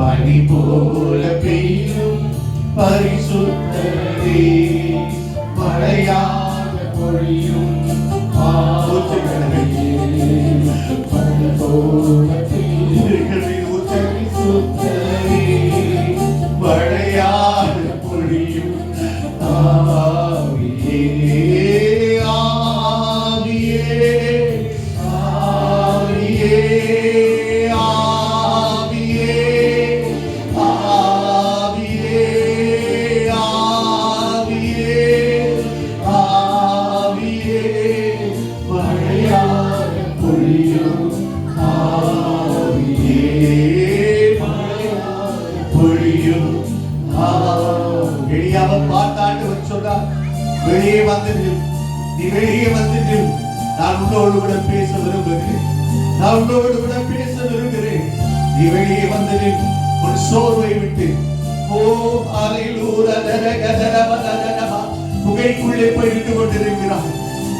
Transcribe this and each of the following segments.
பனி போல பெய்யும் பரிசுத்தரே மழையாக பொழியும் ஆற்றுகளே பனி போல மழையாக பொழியும் ஆவியே ஆவியே நான் கூட பேச விரும்புகிறேன். நான் உன்னோடு கூட பேச விரும்புகிறேன். நீ வெளியே வந்துட்டு உன் சோர்வை விட்டு. ஓ அலையிலூர புகைக்குள்ளே போய் நின்று கொண்டிருக்கிறார்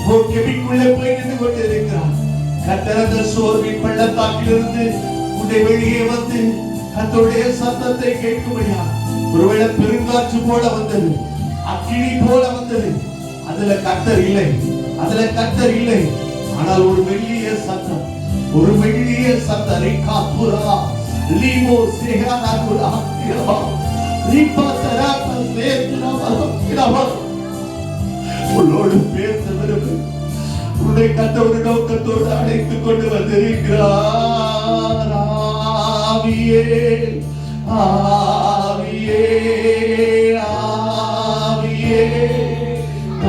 ஓ கெபிக்குள்ளே போய் நின்று கொண்டிருக்கிறார் கத்தரந்த சோர்வின் பள்ளத்தாக்கிலிருந்து உன்னை வெளியே வந்து கத்தோடைய சத்தத்தை கேட்கும்படியா? ஒருவேளை பெருங்காற்று போல வந்தது. அக்கினி போல வந்தது. அதுல கத்தர் இல்லை. அதுல கத்தர் இல்லை. ஆனால் ஒரு மெல்லிய சத்தம் ஒரு மெல்லிய சத்தம் ரிகா லீமோ சேகரா புரா இரவா ரிபா சராக்கா சேத்துரவா இரவா உன்னோடு பேச விரும்பு உன்னை கத்தவர் நோக்கத்தோடு அழைத்துக் கொண்டு வந்திருக்கிறார்? ஆவியே ஆவியே ஆவியே ஆ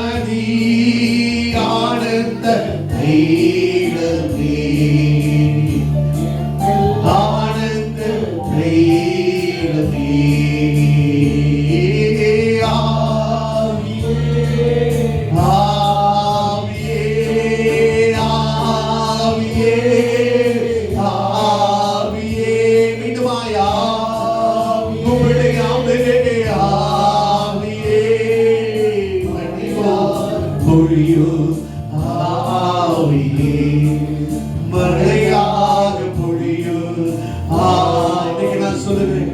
இன்னைக்கு நான் சொல்லுகிறேன்.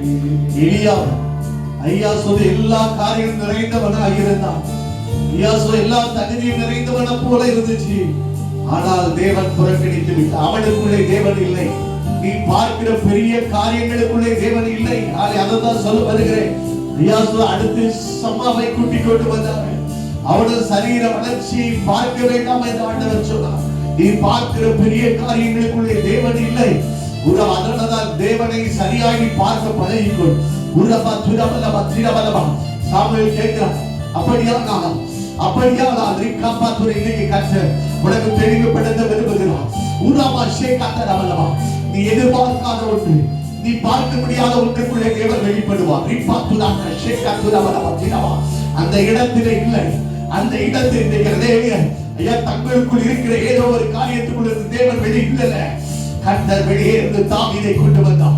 எலியா ஐயா சொல்ல எல்லா காரியம் நிறைந்தவனாக இருந்தான் ஐயா சொல்ல எல்லா தகுதியும் நிறைந்தவன போல இருந்துச்சு. ஆனால் தேவன் புறக்கணித்து விட்டான் அவனுக்குள்ளே தேவன் இல்லை. நீ பார்க்கிற பெரிய காரியங்களுக்குள்ளே தேவன் இல்லை. அதை தான் சொல்ல வருகிறேன். ஐயா சொல்ல அடுத்து சம்மாவை கூட்டிக் கொண்டு வந்தார்கள் அவனது சரீர வளர்ச்சியை பார்க்க வேண்டாம் என்று ஆண்டவர் சொன்னார். நீ பார்க்கிற பெரிய காரியங்களுக்குள்ளே தேவன் இல்லை. உறவு அதனால்தான் தேவனை சரியாகி பார்க்க பழகிக்கொள். உறவா துரபலமா திரபலமா. சாமுவேல் கேட்கிறான் அப்படியா த்ரீ ரிக்காப்பா துறை இன்னைக்கு கற்று உனக்கு தெளிவுபடுத்த விரும்புகிறான் உறவா ஷேகாத்தரவலவா நீ எதிர்பார்க்காத ஒன்று. நீ பார்க்க முடியாத ஒன்றுக்குள்ளே தேவன் வெளிப்படுவார். ரிப்பா துராக்க ஷேகா துரவலவா திரவா அந்த இடத்திலே இல்லை. அந்த இடத்தில் இருக்கிறதே ஐயா தங்களுக்குள் இருக்கிற ஏதோ ஒரு காரியத்துக்குள்ள இருந்து தேவன் வெளியே கர்த்தர் வெளியே இருந்து தாவீதை கொண்டு வந்தார்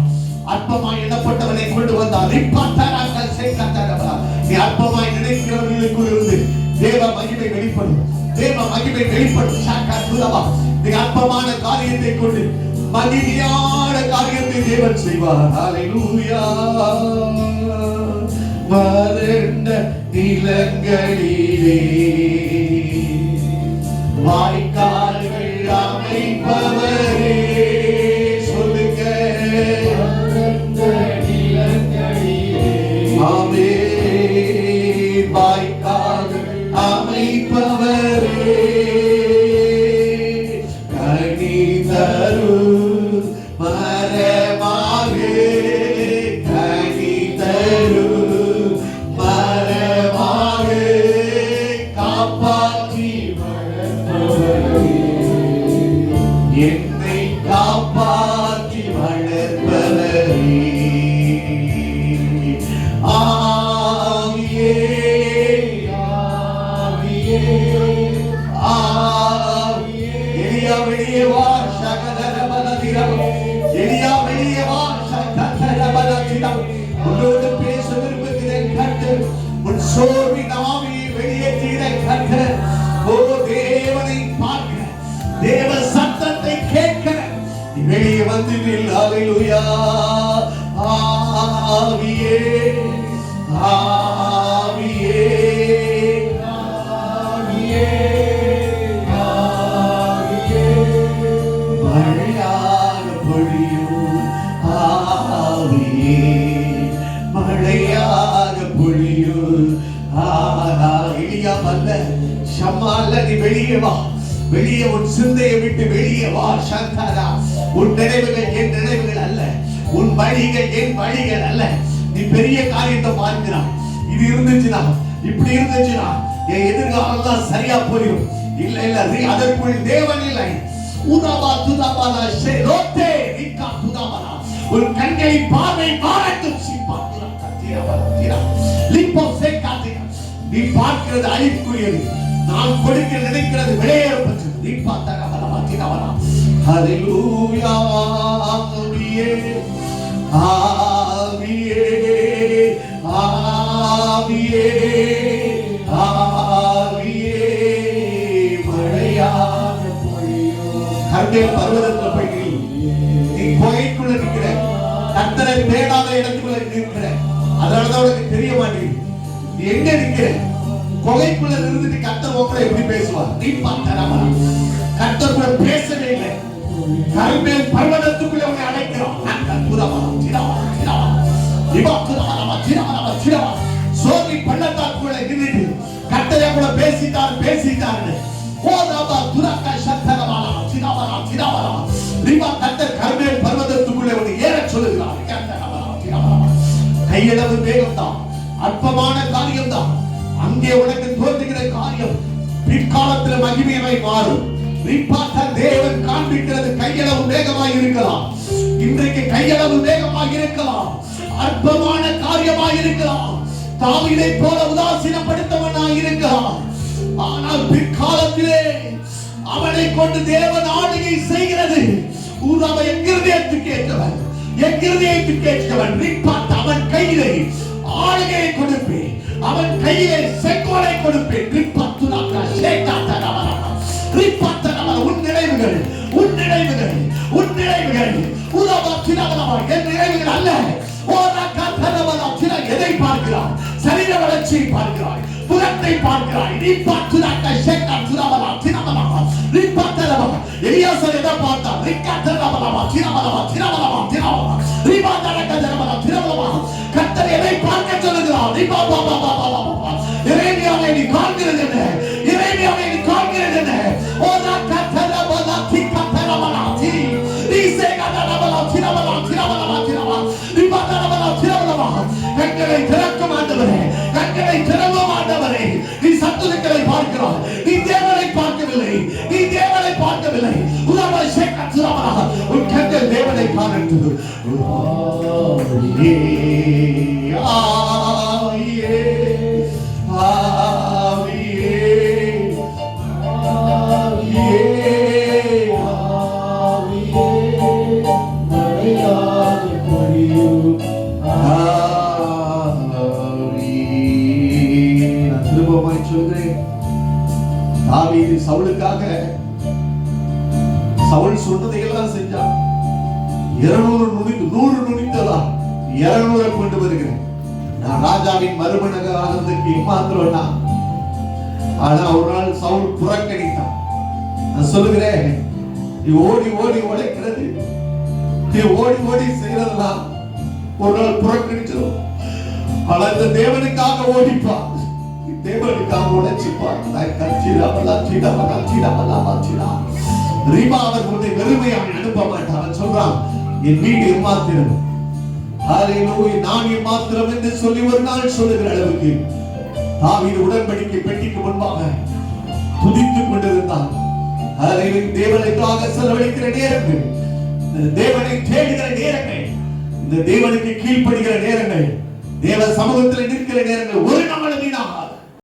அற்பமாய் எண்ணப்பட்டவனை கொண்டு வந்தார் ரிப்பாத்தாராக்கள் சேக்காத்தாரவா நீ அற்பமாய் நினைக்கிறவர்களுக்குள் இருந்து தேவ மகிமை வெளிப்படும். தேவ மகிமை வெளிப்படும். சாக்கா சுதவா நீ அற்பமான காரியத்தை கொண்டு மகிமையான காரியத்தை தேவன் செய்வார். ஹalleluya. மறந்த நிலங்களிலே அளிப்பவரே. கனி தரு மரமாவே கனி தரு மரமாவே காப்பாற்றி வளர்ப்பவரே என் சிடம் உன்னோடு பேச விரும்புகிறேன் கர்த்தர் உன் சோர்வின் ஆவியை வெளியேற்றுகிற கர்த்தர் ஓ தேவனை பார்க்க தேவ சத்தத்தை கேட்க. வெளியே வந்து நில். அல்லேலூயா ஆவியே. ஆ. வெளியே உன் சிந்தையை விட்டு வெளியே வா சந்தாரா உன் நினைவுகள் என் நினைவுகள் அல்ல. உன் வழிகள் என் வழிகள் அல்ல. நீ பெரிய காரியத்தை பார்க்கிறான் இது இருந்துச்சுன்னா இப்படி இருந்துச்சுன்னா என் எதிர்காலம் தான் சரியா போயிடும் இல்ல இல்ல நீ அதற்குள் தேவன் இல்லை. உதாபா துதாபாலா ஷே ரோத்தே நிக்கா துதாபாலா உன் கண்களை பார்வை மாறட்டும் சிப்பா தீரவா தீரா சே சேக்காதீங்க நீ பார்க்கிறது அழிவுக்குரியது. நான் கொடுக்க நினைக்கிறது விளையேறப்பட்டது ஹalleluya ஆவியே ஆவியே ஆவியே ஆவியே மழையாக பொழியும் கர்மேல் பர்வதத்துல போய் நீ புகைக்குள்ள நிக்கிற கர்த்தரை தேடாத இடத்துக்குள்ள நிற்கிற அதனாலதான் உனக்கு தெரிய மாட்டேங்குது. எங்க நிக்கிற குகைக்குள்ள இருந்துட்டு கத்தர் உங்களை எப்படி பேசுவார்? நீ பார்த்தா கர்த்தர் கூட பேசவே இல்லை. கருமேல் பர்வதத்துக்குள்ள உன்னை அழைக்கிறோம். நாங்கள் புறவரம் திரவரம் திரவரம் இவா திரவரமா திரவரமா திரவரம் சோதி பள்ளத்தாக்குள்ள நின்றுட்டு கத்தரை கூட பேசிட்டார் பேசிட்டார்னு ஓ ராபா துரக்கா சத்தரவானா திரவரா திரவரா கத்தர் கருமேல் பர்வதத்துக்குள்ள பர்வதத்துக்குள்ளே உன்னை ஏறச் சொல்லுகிறார். கர்த்தரவரா திரவரா கையளவு வேகம்தான் அற்பமான காரியம்தான் அங்கே உனக்கு தோன்றுகிற காரியம் பிற்காலத்தில் மகிமையாய் மாறும். நீ பார்த்த தேவன் காண்பிக்கிறது கையளவு வேகமாய் இருக்கலாம். இன்றைக்கு கையளவு வேகமாக இருக்கலாம். அற்பமான காரியமாய் இருக்கலாம். தாவிதை போல உதாசீனப்படுத்தவனாய் இருக்கலாம். ஆனால் பிற்காலத்திலே அவனை கொண்டு தேவன் ஆளுகை செய்கிறது. ஊதாவை எங்கிருந்தேத்துக்கு ஏற்றவன் எங்கிருந்தேத்துக்கு ஏற்றவன் நீ பார்த்த அவன் கையிலே ஆளுகையை கொடுப்பேன். அவன் கையிலே செங்கோலை கொடுப்பேன். நீ பார்த்து ரிப்பத்த சேட்டாத்தரவனா உன் நினைவுகள் உன் நினைவுகள் உன் நினைவுகள். உதவா திரவலமா என் நினைவுகள் அல்ல. ஓரா கத்தரவலா திர எதை பார்க்கிறாய்? சரீர வளர்ச்சியை பார்க்கிறாய் புறத்தை பார்க்கிறாய். நீ பார்த்துதாக்க சேக்கா திரவலா திரவலா நீ பார்த்தரவா எலியாசர் எதை பார்த்தா நீ கத்தரவலமா திரவலமா திரவலமா திரவலமா நீ பார்த்தரக்க இறைமையாவை நீ காண்கிறது என்ன இறைமையாவை நீ காண்கிறது என்ன ஓரா கத்தரவலா தி கத்தரவலா தி நீ சேகதரவலா திரவலா திரவலா திரவலா நீ பார்த்தரவலா திரவலமா கண்களை திறக்கும் ஆண்டவரே கண்களை திறவும் ஆண்டவரே நீ சத்துருக்களை பார்க்கிறாய் நீ தேவனை பார்க்கவில்லை. நீ தேவனை பார்க்கவில்லை. உலக சேக்க உன் கண்கள் தேவனை காணட்டும் ஆவியே, தாவீது சவுலுக்காக சவுல் சொன்னதை எல்லாம் செஞ்சான் இருநூறு நுனி நூறு நுனித்ததா இருநூறு கொண்டு வருகிறேன். நான் ராஜாவின் மறுமணக ஆனந்தக்கு ஏமாத்திரம் ஆனா ஒரு நாள் சவுல் புறக்கணித்தான். நான் சொல்லுகிறேன் நீ ஓடி ஓடி உழைக்கிறது. நீ ஓடி ஓடி செய்யறதெல்லாம் ஒரு நாள் புறக்கணிச்சிடும் ஆனா இந்த தேவனுக்காக ஓடிப்பான். நீ தேவனுக்காக உழைச்சுப்பா ரீமா அவர் உன்னை வெறுமையாக அனுப்ப மாட்டான் அவன் சொல்றான் என் வீடு எம்மாத்திரம் ஹalleluya நான் எம்மாத்திரம் என்று சொல்லி ஒரு நாள் சொல்லுகிற அளவுக்கு தாவீது உடன்படிக்கை பெட்டிக்கு முன்பாக துதித்துக் கொண்டிருந்தான் ஹalleluya தேவனுக்காக செலவழிக்கிற நேரங்கள் இந்த தேவனை தேடுகிற நேரங்கள் இந்த தேவனுக்கு கீழ்ப்படுகிற நேரங்கள் தேவ சமூகத்தில் நிற்கிற நேரங்கள் ஒரு நாள் வீணாகாது.